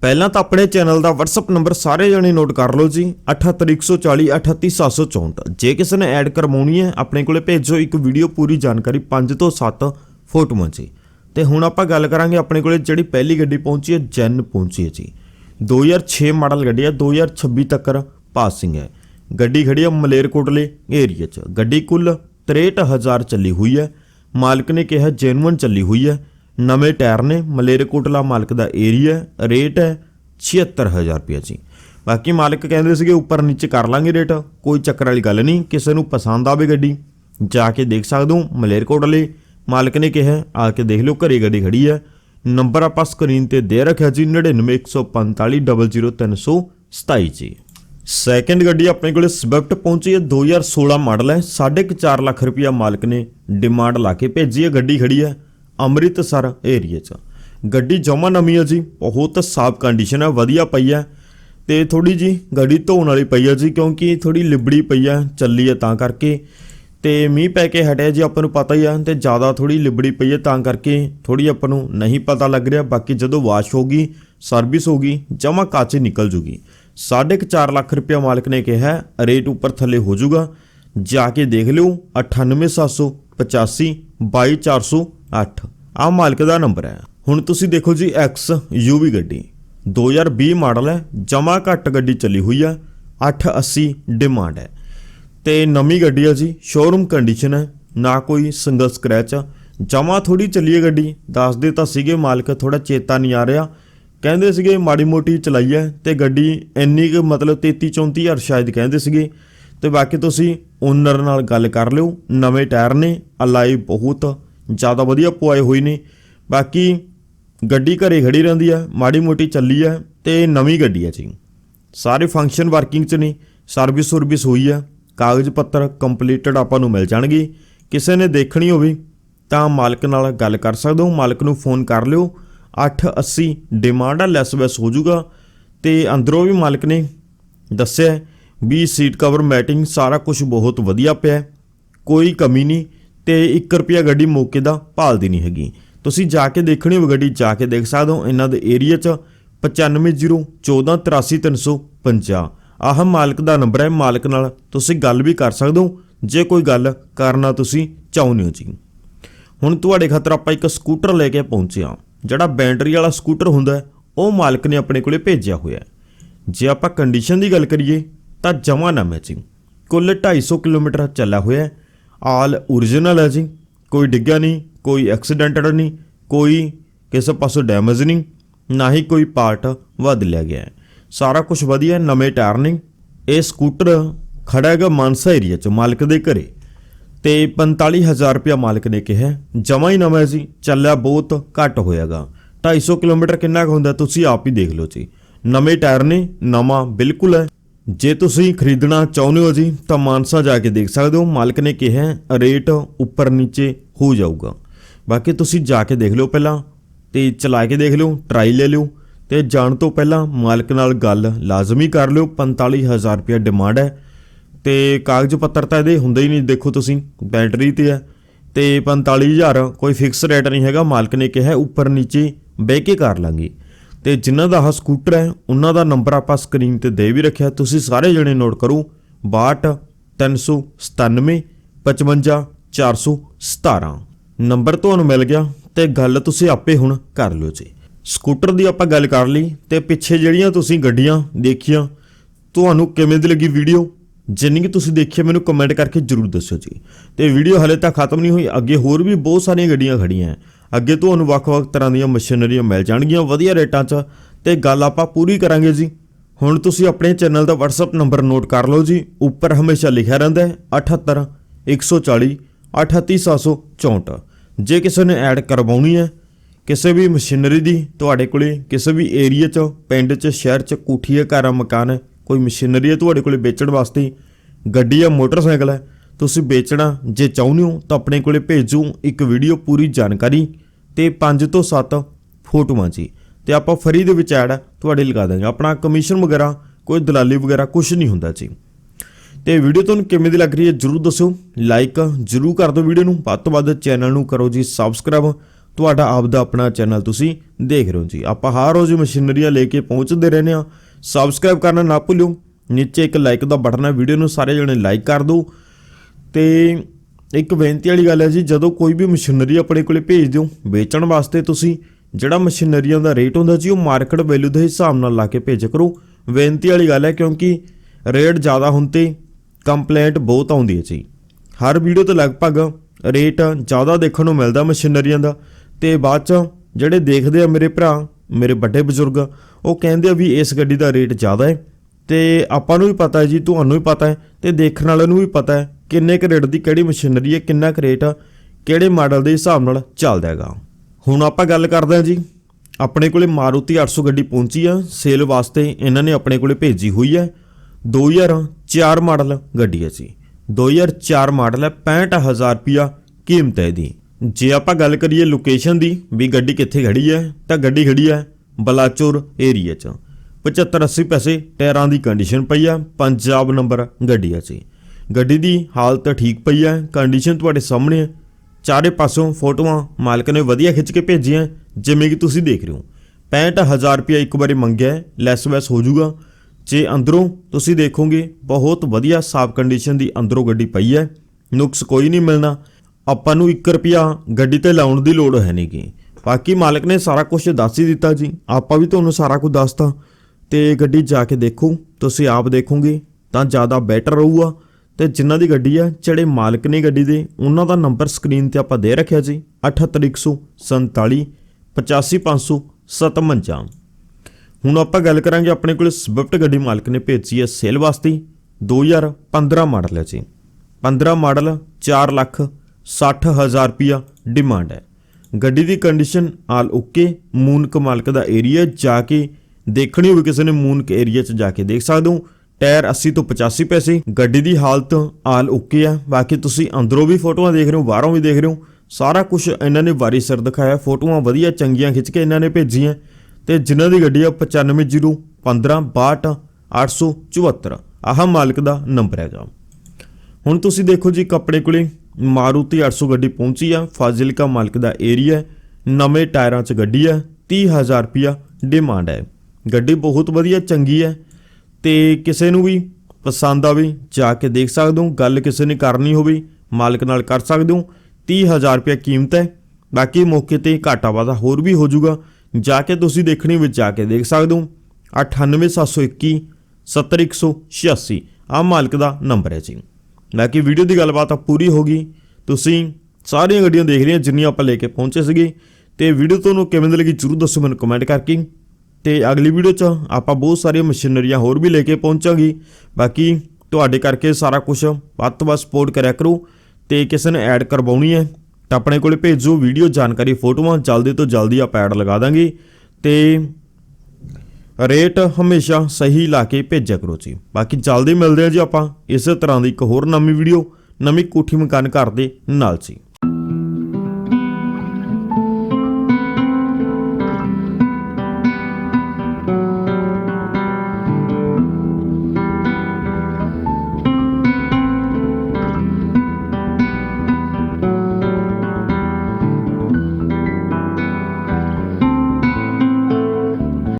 ਪਹਿਲਾਂ ਤਾਂ ਆਪਣੇ ਚੈਨਲ ਦਾ WhatsApp ਨੰਬਰ ਸਾਰੇ ਜਣੇ ਨੋਟ ਕਰ ਲਓ ਜੀ 78140 38764 ਜੇ ਕਿਸੇ ਨੇ ਐਡ ਕਰਵਾਉਣੀ ਹੈ, ਆਪਣੇ ਕੋਲੇ ਭੇਜੋ ਇੱਕ ਵੀਡੀਓ ਪੂਰੀ ਜਾਣਕਾਰੀ 5 ਤੋਂ 7 ਫੋਟੋਆਂ ਜੀ। ਤੇ ਹੁਣ ਆਪਾਂ ਗੱਲ ਕਰਾਂਗੇ ਆਪਣੇ ਕੋਲੇ ਜਿਹੜੀ ਪਹਿਲੀ ਗੱਡੀ ਪਹੁੰਚੀ ਹੈ, ਜੈਨ ਪਹੁੰਚੀ ਹੈ ਜੀ। 2006 ਮਾਡਲ ਗੱਡੀ ਹੈ 2026 ਤੱਕ ਪਾਸਿੰਗ ਹੈ। ਗੱਡੀ ਖੜੀ ਹੈ ਮਲੇਰਕੋਟਲੇ ਏਰੀਆ 'ਚ। ਗੱਡੀ ਕੁੱਲ 63000 ਚੱਲੀ ਹੋਈ ਹੈ। ਮਾਲਕ ਨੇ ਕਿਹਾ ਜੈਨੂਇਨ ਚੱਲੀ ਹੋਈ ਹੈ। ਨਵੇਂ ਟਾਇਰ ਨੇ ਮਲੇਰਕੋਟਲਾ ਮਾਲਕ ਦਾ ਏਰੀਆ ਰੇਟ ਹੈ 76000 ਰੁਪਏ ਜੀ। ਬਾਕੀ ਮਾਲਕ ਕਹਿੰਦੇ ਸੀਗੇ ਉੱਪਰ ਨੀਚੇ ਕਰ ਲਾਂਗੇ ਰੇਟ, ਕੋਈ ਚੱਕਰ ਵਾਲੀ ਗੱਲ ਨਹੀਂ, ਕਿਸੇ ਨੂੰ ਪਸੰਦ ਆਵੇ ਗੱਡੀ, ਜਾ ਕੇ ਦੇਖ ਸਕਦੇ ਹੋ ਮਲੇਰਕੋਟਲੇ ਮਾਲਕ ਨੇ ਕਿਹਾ, ਆ ਕੇ ਦੇਖ ਲਿਓ, ਘਰੇ ਗੱਡੀ ਖੜੀ ਹੈ। ਨੰਬਰ ਆਪਾਂ ਸਕਰੀਨ ਤੇ ਦੇ ਰੱਖਿਆ ਜੀ 9915400327 ਜੀ। ਸੈਕੰਡ ਗੱਡੀ ਆਪਣੇ ਕੋਲੇ ਸਵਿਫਟ ਪਹੁੰਚੀ ਹੈ 2016 ਮਾਡਲ ਹੈ 4.5 ਲੱਖ ਰੁਪਇਆ ਮਾਲਕ ਨੇ ਡਿਮਾਂਡ ਲਾ ਕੇ ਭੇਜੀ ਹੈ, ਗੱਡੀ ਖੜੀ ਹੈ। ਅੰਮ੍ਰਿਤਸਰ ਏਰੀਆ 'ਚ। ਗੱਡੀ ਜਮਾ ਨਵੀਂ ਹੈ ਜੀ, ਬਹੁਤ ਸਾਫ਼ ਕੰਡੀਸ਼ਨ ਹੈ ਵਧੀਆ ਪਈ ਹੈ ਤੇ ਥੋੜੀ ਜੀ ਗੱਡੀ ਧੋਣ ਵਾਲੀ ਪਈ ਹੈ ਜੀ, ਕਿਉਂਕਿ ਥੋੜੀ ਲਿਬੜੀ ਪਈ ਹੈ ਚੱਲੀ ਹੈ ਤਾਂ ਕਰਕੇ। ਤੇ ਮੀਂਹ ਪੈ ਕੇ ਹਟਿਆ ਜੀ, ਆਪਾਂ ਨੂੰ ਪਤਾ ਹੀ ਆ, ਤੇ ਜ਼ਿਆਦਾ ਥੋੜੀ ਲਿਬੜੀ ਪਈ ਹੈ ਤਾਂ ਕਰਕੇ ਥੋੜੀ ਆਪਾਂ ਨੂੰ ਨਹੀਂ ਪਤਾ ਲੱਗ ਰਿਹਾ। ਬਾਕੀ ਜਦੋਂ ਵਾਸ਼ ਹੋਗੀ ਸਰਵਿਸ ਹੋਗੀ ਜਮਾ ਕਾਚੇ ਨਿਕਲ ਜੂਗੀ। 4.5 ਲੱਖ ਰੁਪਇਆ ਮਾਲਕ ਨੇ ਕਿਹਾ, ਰੇਟ ਉੱਪਰ ਥੱਲੇ ਹੋ ਜਾਊਗਾ ਜਾ ਕੇ ਦੇਖ ਲਿਓ 98785 22408 ਆ ਮਾਲਕ ਦਾ ਨੰਬਰ ਹੈ। ਹੁਣ ਤੁਸੀਂ ਦੇਖੋ ਜੀ X UV ਗੱਡੀ। 2020 ਮਾਡਲ ਹੈ ਜਮਾ ਘੱਟ ਗੱਡੀ ਚੱਲੀ ਹੋਈ ਹੈ 880 ਡਿਮਾਂਡ ਹੈ। ਤੇ ਨਵੀਂ ਗੱਡੀ ਆ ਜੀ ਸ਼ੋਰੂਮ ਕੰਡੀਸ਼ਨ ਹੈ, ਨਾ ਕੋਈ ਸਿੰਗਲ ਸਕ੍ਰੈਚ ਜਮਾ ਥੋੜੀ ਚੱਲੀ ਹੈ ਗੱਡੀ, ਦੱਸਦੇ ਤਾਂ ਸੀਗੇ ਮਾਲਕ ਥੋੜਾ ਚੇਤਾ ਨਹੀਂ ਆ ਰਿਹਾ। ਕਹਿੰਦੇ ਸੀਗੇ ਮਾੜੀ ਮੋਟੀ ਚਲਾਈ ਹੈ ਤੇ ਗੱਡੀ ਇੰਨੀ ਕੁ ਮਤਲਬ 33 34 ਹਜ਼ਾਰ ਸ਼ਾਇਦ ਕਹਿੰਦੇ ਸੀਗੇ। ਤੇ ਬਾਕੀ ਤੁਸੀਂ ਓਨਰ ਨਾਲ ਗੱਲ ਕਰ ਲਿਓ, ਨਵੇਂ ਟਾਇਰ ਨੇ ਅਲਾਈ ਬਹੁਤ। ਜ਼ਿਆਦਾ ਵਧੀਆ ਪੁਆਏ ਹੋਏ ਨੇ ਬਾਕੀ ਗੱਡੀ ਘਰੇ ਖੜੀ ਰਹਿੰਦੀ ਹੈ ਮਾੜੀ ਮੋਟੀ ਚੱਲੀ ਹੈ ਤੇ ਨਵੀਂ ਗੱਡੀ ਹੈ ਜੀ। ਸਾਰੇ ਫੰਕਸ਼ਨ ਵਰਕਿੰਗ 'ਚ ਨੇ ਸਰਵਿਸ ਸਰਵਿਸ ਹੋਈ ਆ, ਕਾਗਜ਼ ਪੱਤਰ ਕੰਪਲੀਟਡ ਆਪਾਂ ਨੂੰ ਮਿਲ ਜਾਣਗੇ। ਕਿਸੇ ਨੇ ਦੇਖਣੀ ਹੋਵੇ ਤਾਂ ਮਾਲਕ ਨਾਲ ਗੱਲ ਕਰ ਸਕਦੇ ਹੋ, ਮਾਲਕ ਨੂੰ ਫੋਨ ਕਰ ਲਿਓ। 880 ਡਿਮਾਂਡ ਆ ਲੈਸ ਵੈਸ ਹੋ ਜਾਊਗਾ। ਤੇ ਅੰਦਰੋਂ ਵੀ ਮਾਲਕ ਨੇ ਦੱਸਿਆ ਵੀ ਸੀਟ ਕਵਰ ਮੈਟਿੰਗ ਸਾਰਾ ਕੁਝ ਬਹੁਤ ਵਧੀਆ ਪਿਆ। ਕੋਈ ਕਮੀ ਨਹੀਂ ਤੇ 1 ਰੁਪਿਆ ਗੱਡੀ ਮੌਕੇ ਦਾ ਭਾਲਦੀ ਨਹੀਂ ਹੈਗੀ। ਤੁਸੀਂ ਜਾ ਕੇ ਦੇਖਣੀ ਹੋਵੇ ਗੱਡੀ ਜਾ ਕੇ ਦੇਖ ਸਕਦੇ ਹੋ। ਇਹਨਾਂ ਦੇ ਏਰੀਆ 'ਚ 9501483350 ਆਹ ਮਾਲਕ ਦਾ ਨੰਬਰ ਹੈ, ਮਾਲਕ ਨਾਲ ਤੁਸੀਂ ਗੱਲ ਵੀ ਕਰ ਸਕਦੇ ਹੋ। ਜੇ ਕੋਈ ਗੱਲ ਕਰਨਾ ਤੁਸੀਂ ਚਾਹੁੰਦੇ ਹੋ ਜੀ। ਹੁਣ ਤੁਹਾਡੇ ਖਾਤਰ ਆਪਾਂ ਇੱਕ ਸਕੂਟਰ ਲੈ ਕੇ ਪਹੁੰਚਿਆ ਜਿਹੜਾ ਬੈਟਰੀ ਵਾਲਾ ਸਕੂਟਰ ਹੁੰਦਾ ਉਹ ਮਾਲਕ ਨੇ ਆਪਣੇ ਕੋਲੇ ਭੇਜਿਆ ਹੋਇਆ ਜੇ ਆਪਾਂ ਕੰਡੀਸ਼ਨ ਦੀ ਗੱਲ ਕਰੀਏ, ਤਾਂ ਜਮਾ ਨਾ ਮੈਚਿੰਗ ਕੁੱਲ 250 ਕਿਲੋਮੀਟਰ ਚੱਲਿਆ ਹੋਇਆ ਆਲ origignal ਹੈ ਜੀ। ਕੋਈ ਡਿੱਗਿਆ ਨਹੀਂ, ਕੋਈ ਐਕਸੀਡੈਂਟਡ ਨਹੀਂ, ਕੋਈ ਕਿਸੇ ਪਾਸੋਂ ਡੈਮੇਜ ਨਹੀਂ, ਨਾ ਹੀ ਕੋਈ ਪਾਰਟ ਵੱਧ ਲਿਆ ਗਿਆ ਹੈ। ਸਾਰਾ ਕੁਝ ਵਧੀਆ, ਨਵੇਂ ਟਾਇਰ ਨੇ। ਇਹ ਸਕੂਟਰ ਖੜਾ ਹੈਗਾ ਮਾਨਸਾ ਏਰੀਆ ਚ, ਮਾਲਕ ਦੇ ਘਰੇ। ਤੇ 45000 ਰੁਪਇਆ ਮਾਲਕ ਨੇ ਕਿਹਾ ਜਮਾ ਹੀ ਨਵਾਂ ਸੀ ਚੱਲਿਆ ਬਹੁਤ ਘੱਟ ਹੋਇਆਗਾ। 250 ਕਿਲੋਮੀਟਰ ਕਿੰਨਾ ਕੁ ਹੁੰਦਾ, ਤੁਸੀਂ ਆਪ ਹੀ ਦੇਖ ਲਓ ਜੀ। ਨਵੇਂ ਟਾਇਰ ਨੇ, ਨਵਾਂ ਬਿਲਕੁਲ ਹੈ। ਜੇ ਤੁਸੀਂ ਖਰੀਦਣਾ ਚਾਹੁੰਦੇ ਹੋ ਜੀ, ਤਾਂ ਮਾਨਸਾ ਜਾ ਕੇ ਦੇਖ ਸਕਦੇ ਹੋ। ਮਾਲਕ ਨੇ ਕਿਹਾ, ਰੇਟ ਉੱਪਰ ਨੀਚੇ ਹੋ ਜਾਊਗਾ। ਬਾਕੀ ਤੁਸੀਂ ਜਾ ਕੇ ਦੇਖ ਲਿਓ ਪਹਿਲਾਂ ਤੇ ਚਲਾ ਕੇ ਦੇਖ ਲਿਓ ਟਰਾਈ ਲੈ ਲਿਓ ਤੇ ਜਾਣ ਤੋਂ ਪਹਿਲਾਂ ਮਾਲਕ ਨਾਲ ਗੱਲ ਲਾਜ਼ਮੀ ਕਰ ਲਿਓ। 45000 ਰੁਪਇਆ ਡਿਮਾਂਡ ਹੈ ਤੇ ਕਾਗਜ਼ ਪੱਤਰ ਤਾਂ ਇਹਦੇ ਹੁੰਦੇ ਹੀ ਨਹੀਂ, ਦੇਖੋ ਤੁਸੀਂ ਬੈਟਰੀ ਤੇ ਹੈ ਤੇ 45000 ਕੋਈ ਫਿਕਸ ਰੇਟ ਨਹੀਂ ਹੈਗਾ। ਮਾਲਕ ਨੇ ਕਿਹਾ, ਉੱਪਰ ਨੀਚੇ ਬਹਿ ਕੇ ਕਰ ਲਾਂਗੇ। ਤੇ ਜਿਨ੍ਹਾਂ ਦਾ ਆਹ ਸਕੂਟਰ ਹੈ ਉਹਨਾਂ ਦਾ ਨੰਬਰ ਆਪਾਂ ਸਕਰੀਨ ਤੇ ਦੇ ਵੀ ਰੱਖਿਆ। ਤੁਸੀਂ ਸਾਰੇ ਜਣੇ ਨੋਟ ਕਰੋ 62 397 55 417 ਨੰਬਰ ਤੁਹਾਨੂੰ ਮਿਲ ਗਿਆ ਤੇ ਗੱਲ ਤੁਸੀਂ ਆਪੇ ਹੁਣ ਕਰ ਲਿਓ ਜੀ। ਸਕੂਟਰ ਦੀ ਆਪਾਂ ਗੱਲ ਕਰ ਲਈ ਤੇ ਪਿੱਛੇ ਜਿਹੜੀਆਂ ਤੁਸੀਂ ਗੱਡੀਆਂ ਦੇਖੀਆਂ ਤੁਹਾਨੂੰ ਕਿਵੇਂ ਦੀ ਲੱਗੀ ਵੀਡੀਓ ਜਿੰਨੀ ਕਿ ਤੁਸੀਂ ਦੇਖੀ ਹੈ, ਮੈਨੂੰ ਕਮੈਂਟ ਕਰਕੇ ਜਰੂਰ ਦੱਸਿਓ ਜੀ। ਤੇ ਵੀਡੀਓ ਹਲੇ ਤੱਕ ਖਤਮ ਨਹੀਂ ਹੋਈ ਅੱਗੇ ਹੋਰ ਵੀ ਬਹੁਤ ਸਾਰੀਆਂ ਗੱਡੀਆਂ ਖੜੀਆਂ ਹੈ। ਅੱਗੇ ਤੁਹਾਨੂੰ ਵੱਖ-ਵੱਖ ਤਰ੍ਹਾਂ ਦੀਆਂ ਮਸ਼ੀਨਰੀਆਂ ਮਿਲ ਜਾਣਗੀਆਂ, ਵਧੀਆ ਰੇਟਾਂ 'ਚ। ਤੇ ਗੱਲ ਆਪਾਂ ਪੂਰੀ ਕਰਾਂਗੇ ਜੀ। ਹੁਣ ਤੁਸੀਂ ਆਪਣੇ ਚੈਨਲ ਦਾ WhatsApp ਨੰਬਰ ਨੋਟ ਕਰ ਲਓ ਜੀ। ਉੱਪਰ ਹਮੇਸ਼ਾ ਲਿਖਿਆ ਰਹਿੰਦਾ ਹੈ 78 140 38764 ਜੇ ਕਿਸੇ ਨੇ ਐਡ ਕਰਵਾਉਣੀ ਹੈ, ਕਿਸੇ ਵੀ ਮਸ਼ੀਨਰੀ ਦੀ, ਤੁਹਾਡੇ ਕੋਲੇ ਕਿਸੇ ਵੀ ਏਰੀਆ 'ਚ, ਪਿੰਡ 'ਚ, ਸ਼ਹਿਰ 'ਚ ਕੋਠੀ ਹੈ ਘਰ, ਮਕਾਨ ਹੈ ਕੋਈ ਮਸ਼ੀਨਰੀ ਹੈ ਤੁਹਾਡੇ ਕੋਲੇ ਵੇਚਣ ਵਾਸਤੇ, ਗੱਡੀ ਹੈ ਮੋਟਰਸਾਈਕਲ ਹੈ ਤੁਸੀਂ ਵੇਚਣਾ, ਜੇ ਚਾਹੁੰਦੇ ਹੋ ਤਾਂ ਆਪਣੇ ਕੋਲੇ ਭੇਜੋ ਇੱਕ ਵੀਡੀਓ ਪੂਰੀ ਜਾਣਕਾਰੀ ਤੇ 5 ਤੋਂ 7 ਫੋਟੋਆਂ ਜੀ। ਤੇ ਆਪਾਂ ਫਰੀ ਦੇ ਵਿੱਚ ਐਡ ਤੁਹਾਡੇ ਲਗਾ ਦਾਂਗੇ। ਆਪਣਾ ਕਮਿਸ਼ਨ ਵਗੈਰਾ, ਕੋਈ ਦਲਾਲੀ ਵਗੈਰਾ ਕੁਝ ਨਹੀਂ ਹੁੰਦਾ ਜੀ। ਤੇ ਵੀਡੀਓ ਤੁਹਾਨੂੰ ਕਿਵੇਂ ਦੀ ਲੱਗ ਰਹੀ ਹੈ ਜਰੂਰ ਦੱਸੋ ਲਾਈਕ ਜਰੂਰ ਕਰ ਦਿਓ ਵੀਡੀਓ ਨੂੰ। ਵੱਧ ਤੋਂ ਵੱਧ ਚੈਨਲ ਨੂੰ ਕਰੋ ਜੀ ਸਬਸਕ੍ਰਾਈਬ ਤੁਹਾਡਾ ਆਪਦਾ ਆਪਣਾ ਚੈਨਲ ਤੁਸੀਂ ਦੇਖ ਰਹੇ ਹੋ ਜੀ। ਆਪਾਂ ਹਰ ਰੋਜ਼ ਮਸ਼ੀਨਰੀਆਂ ਲੈ ਕੇ ਪਹੁੰਚਦੇ ਰਹਿੰਦੇ ਆ ਸਬਸਕ੍ਰਾਈਬ ਕਰਨਾ ਨਾ ਭੁੱਲਿਓ। ਨੀਚੇ ਇੱਕ ਲਾਈਕ ਦਾ ਬਟਨ ਹੈ। ਵੀਡੀਓ ਨੂੰ ਸਾਰੇ ਜਣੇ ਲਾਈਕ ਕਰ ਦਿਓ। ਤੇ ਇੱਕ ਬੇਨਤੀ ਵਾਲੀ ਗੱਲ ਹੈ ਜੀ, ਜਦੋਂ ਕੋਈ ਵੀ ਮਸ਼ੀਨਰੀ ਆਪਣੇ ਕੋਲੇ ਭੇਜ ਦਿਓ, ਵੇਚਣ ਵਾਸਤੇ ਤੁਸੀਂ ਜਿਹੜਾ ਮਸ਼ੀਨਰੀਆਂ ਦਾ ਰੇਟ ਹੁੰਦਾ ਜੀ, ਉਹ ਮਾਰਕੀਟ ਵੈਲਿਊ ਦੇ ਹਿਸਾਬ ਨਾਲ ਲਾ ਕੇ ਭੇਜ ਕਰੋ। ਬੇਨਤੀ ਵਾਲੀ ਗੱਲ ਹੈ ਕਿਉਂਕਿ ਰੇਟ ਜ਼ਿਆਦਾ ਹੁਣ ਤੇ ਕੰਪਲੇਂਟ ਬਹੁਤ ਆਉਂਦੀ ਹੈ ਜੀ। ਹਰ ਵੀਡੀਓ ਤੇ ਲਗਭਗ ਰੇਟ ਜ਼ਿਆਦਾ ਦੇਖਣ ਨੂੰ ਮਿਲਦਾ ਮਸ਼ੀਨਰੀਆਂ ਦਾ। ਤੇ ਬਾਅਦ ਚ ਜਿਹੜੇ ਦੇਖਦੇ ਆ ਮੇਰੇ ਭਰਾ, ਮੇਰੇ ਵੱਡੇ ਬਜ਼ੁਰਗ, ਉਹ ਕਹਿੰਦੇ ਆ ਵੀ ਇਸ ਗੱਡੀ ਦਾ ਰੇਟ ਜ਼ਿਆਦਾ ਹੈ। ਤੇ ਆਪਾਂ ਨੂੰ ਵੀ ਪਤਾ ਹੈ ਜੀ, ਤੁਹਾਨੂੰ ਵੀ ਪਤਾ ਹੈ ਤੇ ਦੇਖਣ ਵਾਲਿਆਂ ਨੂੰ ਵੀ ਪਤਾ ਹੈ। ਕਿੰਨੇ ਕੁ ਰੇਟ ਦੀ ਕਿਹੜੀ ਮਸ਼ੀਨਰੀ ਹੈ, ਕਿੰਨਾ ਕੁ ਰੇਟ ਕਿਹੜੇ ਮਾਡਲ ਦੇ ਹਿਸਾਬ ਨਾਲ ਚੱਲਦਾ ਹੈਗਾ। ਹੁਣ ਆਪਾਂ ਗੱਲ ਕਰਦੇ ਹਾਂ ਜੀ, ਆਪਣੇ ਕੋਲੇ ਮਾਰੂਤੀ 800 ਗੱਡੀ ਪਹੁੰਚੀ ਆ ਸੇਲ ਵਾਸਤੇ ਇਹਨਾਂ ਨੇ ਆਪਣੇ ਕੋਲੇ ਭੇਜੀ ਹੋਈ ਹੈ। 2004 ਮਾਡਲ ਗੱਡੀ ਹੈ ਜੀ। 2004 ਮਾਡਲ ਹੈ 65000 ਰੁਪਿਆ ਕੀਮਤ ਹੈ ਇਹਦੀ। ਜੇ ਆਪਾਂ ਗੱਲ ਕਰੀਏ ਲੋਕੇਸ਼ਨ ਦੀ, ਵੀ ਗੱਡੀ ਕਿੱਥੇ ਖੜੀ ਹੈ, ਤਾਂ ਗੱਡੀ ਖੜੀ ਹੈ ਬਲਾਚੌਰ ਏਰੀਆ 'ਚ। 75 80 ਪੈਸੇ ਟਾਇਰਾਂ ਦੀ ਕੰਡੀਸ਼ਨ ਪਈ ਆ, ਪੰਜਾਬ ਨੰਬਰ ਗੱਡੀ ਹੈ ਜੀ। ਗੱਡੀ ਦੀ ਹਾਲਤ ਠੀਕ ਪਈ ਹੈ ਕੰਡੀਸ਼ਨ ਤੁਹਾਡੇ ਸਾਹਮਣੇ ਹੈ ਚਾਰੇ ਪਾਸੋਂ ਫੋਟੋਆਂ ਮਾਲਕ ਨੇ ਵਧੀਆ ਖਿੱਚ ਕੇ ਭੇਜੀਆਂ, ਜਿਵੇਂ ਕਿ ਤੁਸੀਂ ਦੇਖ ਰਹੇ ਹੋ। 65000 ਰੁਪਏ ਇੱਕ ਵਾਰੀ ਮੰਗਿਆ ਲੈਸ ਵੈਸ ਹੋ ਜਾਊਗਾ। ਜੇ ਅੰਦਰੋਂ ਤੁਸੀਂ ਦੇਖੋਗੇ, ਬਹੁਤ ਵਧੀਆ ਸਾਫ਼ ਕੰਡੀਸ਼ਨ ਦੀ ਅੰਦਰੋਂ ਗੱਡੀ ਪਈ ਹੈ ਨੁਕਸ ਕੋਈ ਨਹੀਂ ਮਿਲਣਾ। ਆਪਾਂ ਨੂੰ 1 ਰੁਪਿਆ ਗੱਡੀ ਤੇ ਲਾਉਣ ਦੀ ਲੋੜ ਹੈ ਨਹੀਂਗੀ ਬਾਕੀ ਮਾਲਕ ਨੇ ਸਾਰਾ ਕੁਝ ਦੱਸ ਹੀ ਦਿੱਤਾ ਜੀ। ਆਪਾਂ ਵੀ ਤੁਹਾਨੂੰ ਸਾਰਾ ਕੁਝ ਦੱਸਤਾ। ਤੇ ਗੱਡੀ ਜਾ ਕੇ ਦੇਖੋ। ਤੁਸੀਂ ਆਪ ਦੇਖੋਗੇ, ਤਾਂ ਜ਼ਿਆਦਾ ਬੈਟਰ ਰਹੂਗਾ। ਤੇ ਜਿਨ੍ਹਾਂ ਦੀ ਗੱਡੀ ਆ, ਜਿਹੜੇ ਮਾਲਕ ਨੇ ਗੱਡੀ ਦੇ, ਉਹਨਾਂ ਦਾ ਨੰਬਰ ਸਕਰੀਨ ਤੇ ਆਪਾਂ ਦੇ ਰੱਖਿਆ ਜੀ 78147 85557 ਹੁਣ ਆਪਾਂ ਗੱਲ ਕਰਾਂਗੇ ਆਪਣੇ ਕੋਲ ਸਵਿਫਟ ਗੱਡੀ ਮਾਲਕ ਨੇ ਭੇਜੀ ਹੈ ਸੇਲ ਵਾਸਤੇ 2015 ਮਾਡਲ ਹੈ ਜੀ। 15 ਮਾਡਲ 4 ਲੱਖ 60 ਹਜ਼ਾਰ ਰੁਪਿਆ ਡਿਮਾਂਡ ਹੈ। ਗੱਡੀ ਦੀ ਕੰਡੀਸ਼ਨ ਆਲ ਓਕੇ ਮੂਨਕ ਮਾਲਕ ਦਾ ਏਰੀਆ ਜਾ ਕੇ ਦੇਖਣੀ ਹੋਵੇ ਕਿਸੇ ਨੇ ਮੂਨਕ ਏਰੀਆ 'ਚ ਜਾ ਕੇ ਦੇਖ ਸਕਦੇ ਹੋ। ਟਾਇਰ 80 ਤੋਂ 85 ਪੈਸੇ ਗੱਡੀ ਦੀ ਹਾਲਤ ਆਲ ਓਕੇ ਆ। ਬਾਕੀ ਤੁਸੀਂ ਅੰਦਰੋਂ ਵੀ ਫੋਟੋਆਂ ਦੇਖ ਰਹੇ ਹੋ, ਬਾਹਰੋਂ ਵੀ ਦੇਖ ਰਹੇ ਹੋ। ਸਾਰਾ ਕੁਝ ਇਹਨਾਂ ਨੇ ਵਾਰੀ ਸਿਰ ਦਿਖਾਇਆ। ਫੋਟੋਆਂ ਵਧੀਆ ਚੰਗੀਆਂ ਖਿੱਚ ਕੇ ਇਹਨਾਂ ਨੇ ਭੇਜੀਆਂ। ਤੇ ਜਿਨ੍ਹਾਂ ਦੀ ਗੱਡੀ ਆ 9501 874 ਆਹ ਮਾਲਕ ਦਾ ਨੰਬਰ ਹੈਗਾ ਹੁਣ ਤੁਸੀਂ ਦੇਖੋ ਜੀ ਕੱਪੜੇ ਕੋਲੇ, ਮਾਰੂਤੀ 800 ਗੱਡੀ ਪਹੁੰਚੀ ਆ। ਫਾਜ਼ਿਲਕਾ ਮਾਲਕ ਦਾ ਏਰੀਆ ਨਵੇਂ ਟਾਇਰਾਂ 'ਚ ਗੱਡੀ ਹੈ। 30000 ਰੁਪਿਆ ਡਿਮਾਂਡ ਹੈ। ਗੱਡੀ ਬਹੁਤ ਵਧੀਆ, ਚੰਗੀ ਹੈ। ਤੇ ਕਿਸੇ ਨੂੰ ਵੀ ਪਸੰਦ ਆਵੇ, ਜਾ ਕੇ ਦੇਖ ਸਕਦੇ ਹੋ, ਗੱਲ ਕਿਸੇ ਨੇ ਕਰਨੀ ਹੋਵੇ, ਮਾਲਕ ਨਾਲ ਕਰ ਸਕਦੇ ਹੋ 30000 ਰੁਪਏ ਕੀਮਤ ਹੈ। ਬਾਕੀ ਮੌਕੇ ਤੇ ਘਾਟਾ ਵਾਧਾ ਹੋਰ ਵੀ ਹੋ ਜਾਊਗਾ। ਜਾ ਕੇ ਤੁਸੀਂ ਦੇਖਣੀ ਵਿੱਚ ਜਾ ਕੇ ਦੇਖ ਸਕਦੇ ਹੋ। 98721 70186 ਆ ਮਾਲਕ ਦਾ ਨੰਬਰ ਹੈ ਜੀ। ਬਾਕੀ ਵੀਡੀਓ ਦੀ ਗੱਲਬਾਤ ਆ ਪੂਰੀ ਹੋ ਗਈ। ਤੁਸੀਂ ਸਾਰੀਆਂ ਗੱਡੀਆਂ ਦੇਖ ਰਹੀਆਂ, ਜਿੰਨੀਆਂ ਆਪਾਂ ਲੈ ਕੇ ਪਹੁੰਚੇ ਸੀਗੇ। ਤੇ ਵੀਡੀਓ ਤੁਹਾਨੂੰ ਕਿਵੇਂ ਦੀ ਲੱਗੀ, ਜਰੂਰ ਦੱਸੋ ਮੈਨੂੰ ਕਮੈਂਟ ਕਰਕੇ। ਤੇ ਅਗਲੀ ਵੀਡੀਓ 'ਚ ਆਪਾਂ ਬਹੁਤ ਸਾਰੀਆਂ ਮਸ਼ੀਨਰੀਆਂ ਹੋਰ ਵੀ ਲੈ ਕੇ ਪਹੁੰਚਾਂਗੇ। ਬਾਕੀ ਤੁਹਾਡੇ ਕਰਕੇ ਸਾਰਾ ਕੁਝ ਵੱਧ ਤੋਂ ਵੱਧ ਸਪੋਰਟ ਕਰਿਆ ਕਰੋ ਤੇ ਕਿਸੇ ਨੇ ਐਡ ਕਰਵਾਉਣੀ ਹੈ ਤਾਂ ਆਪਣੇ ਕੋਲੇ ਭੇਜੋ। ਵੀਡੀਓ ਜਾਣਕਾਰੀ ਫੋਟੋਆਂ ਜਲਦੀ ਤੋਂ ਜਲਦੀ ਆਪਾਂ ਐਡ ਲਗਾ ਦਾਂਗੇ ਤੇ ਰੇਟ ਹਮੇਸ਼ਾ ਸਹੀ ਲਾ ਕੇ ਭੇਜਿਆ ਕਰੋ ਜੀ। ਬਾਕੀ ਜਲਦੀ ਮਿਲਦੇ ਆ ਜੀ ਆਪਾਂ। ਇਸੇ ਤਰ੍ਹਾਂ ਦੀ ਇੱਕ ਹੋਰ ਨਵੀਂ ਵੀਡੀਓ, ਨਵੀਂ ਕੋਠੀ ਮਕਾਨ ਘਰ ਦੇ ਨਾਲ ਜੀ।